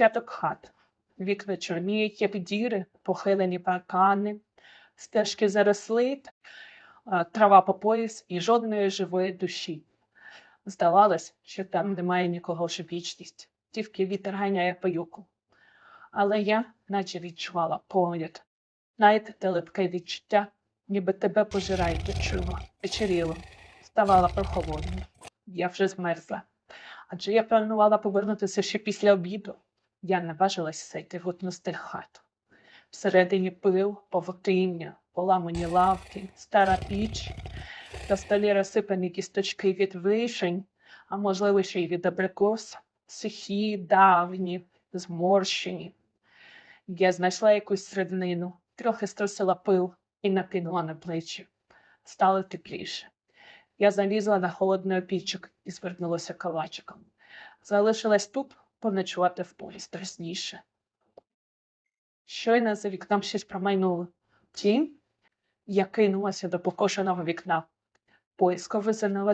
Десяток хат. Вікна чорніють, як діри, похилені паркани, стежки заросли, трава по пояс і жодної живої душі. Здавалось, що там немає нікого вже вічність, тільки вітер ганяє по юку. Але я наче відчувала погляд, навіть те липке відчуття, ніби тебе пожирають відчула, вечеріло, ставала прохолодною. Я вже змерзла. Адже я планувала повернутися ще після обіду. Я наважилась зайти в одну. Всередині пил, павутиння, поламані лавки, стара піч, на столі розсипані кісточки від вишень, а можливо ще й від абрикос, сухі, давні, зморщені. Я знайшла якусь середнину, трохи струсила пил і накинула на плечі. Стало тепліше. Я залізла на холодний опічок і звернулася калачиком. Залишилась тут поночувати в полі страшніше. Щойно за вікном щось промайнуло. Тінь, я кинулася до покошеного вікна. Поїзко визирнула